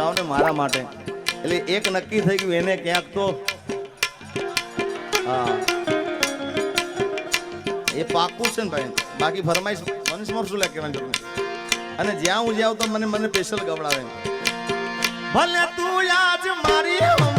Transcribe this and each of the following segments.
જાઓ ને મારા માટે. એટલે એક નક્કી થઈ ગયું, એને ક્યાંક તો હા. એ પાકું છે ને ભાઈ. બાકી ફરમાઈશ મનીષ શું લે કહેવાની જરૂર અને જ્યાં હું જાઉં તો મને મને સ્પેશિયલ ગવડાવે ભલે તું આજ મારી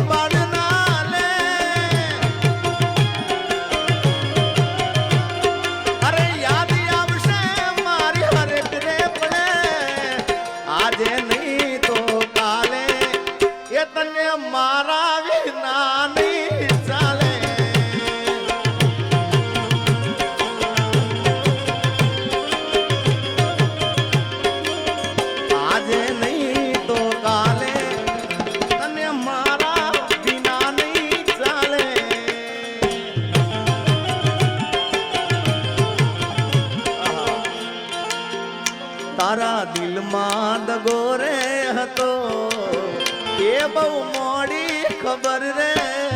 તારા દિલમાં દગો રે હતો. એ બહુ મોડી ખબર રે.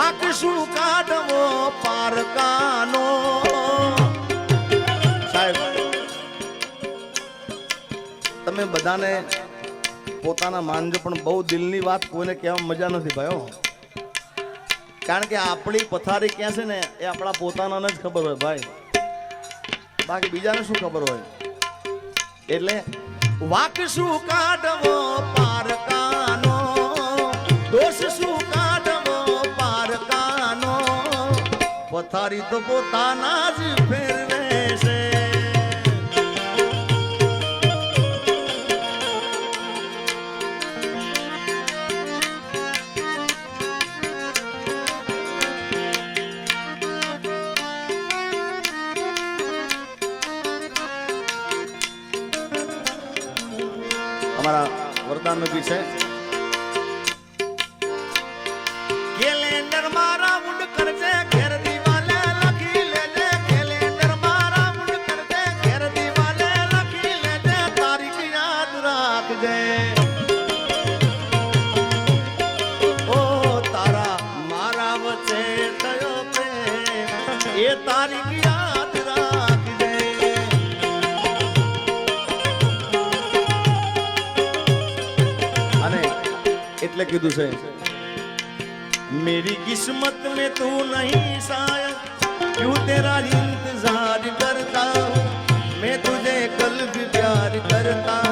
વાક શું કાઢવો પારકાનો? તમે બધાને પોતાના માનજો પણ બહુ દિલની વાત કોઈને કહેવા મજા નથી ભાઈઓ કારણ કે આપણી પથારી ક્યાં છે ને, એ આપણા પોતાનાને જ ખબર હોય ભાઈ. બાકી બીજાને શું ખબર હોય? એટલે વાક શું કાઢવો પારકાનો? પથારી તો પોતાના જ ફેરવે છે. અમારા વરદાન છે. એટલે કીધું છે. મેરી કિસ્મત મેં તું નહીં સાયા ક્યુ તેરા ઇંતજાર કરતા મેં તુજે કલ્બ પ્યાર કરતા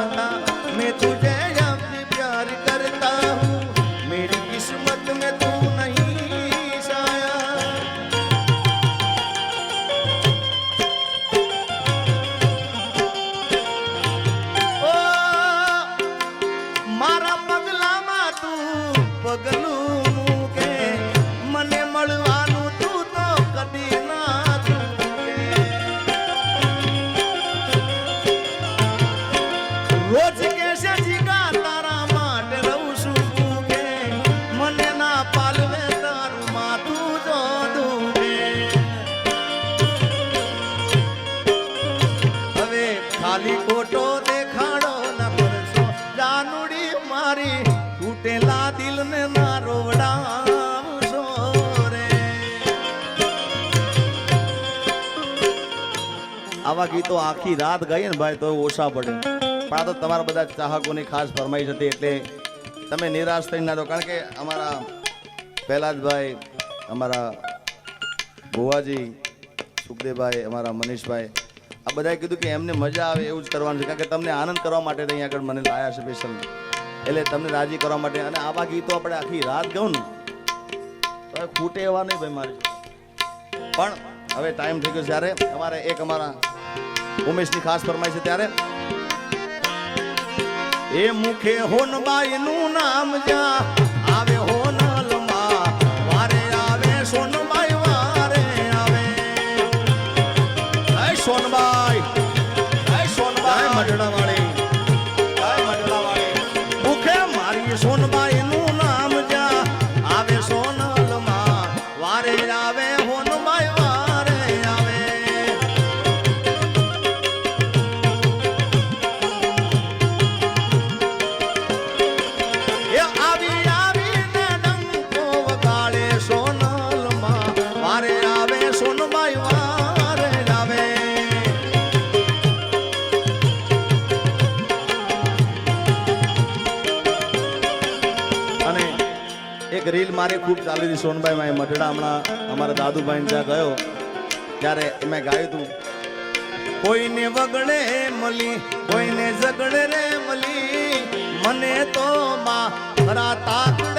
આવા ગીતો આખી રાત ગાઈએ ને ભાઈ, તો ઓછા પડે. પણ આ તો તમારા બધા ચાહકોની ખાસ ફરમાઈશ જતી એટલે તમે નિરાશ થઈ ના દો કારણ કે અમારા પહેલા જ ભાઈ અમારા ભુવાજી, સુખદેવભાઈ, અમારા મનીષભાઈ, આ બધાએ કીધું કે એમને મજા આવે એવું જ કરવાનું છે, કારણ કે તમને આનંદ કરવા માટે અહીં આગળ મને લાયા છે સ્પેશિયલ એટલે તમને રાજી કરવા માટે અને આવા ગીતો આપણે આખી રાત ગયું ને તો ખૂટે એવા નહીં ભાઈ મારી. પણ હવે ટાઈમ થઈ ગયો જ્યારે અમારે એક અમારા ઉમેશની ખાસ ફરમાઈ છે ત્યારે. એ મુખે હોનબાઈ નું નામ જ્યાં એક રીલ મારી ખૂબ ચાલી હતી સોનભાઈ માં મઢડા હમણાં અમારા દાદુભાઈ ત્યાં ગયો. ત્યારે મેં ગાયું હતું કોઈને વગડે મળી કોઈને ઝગડે રે મળી મને તો માં ખરા તાકડ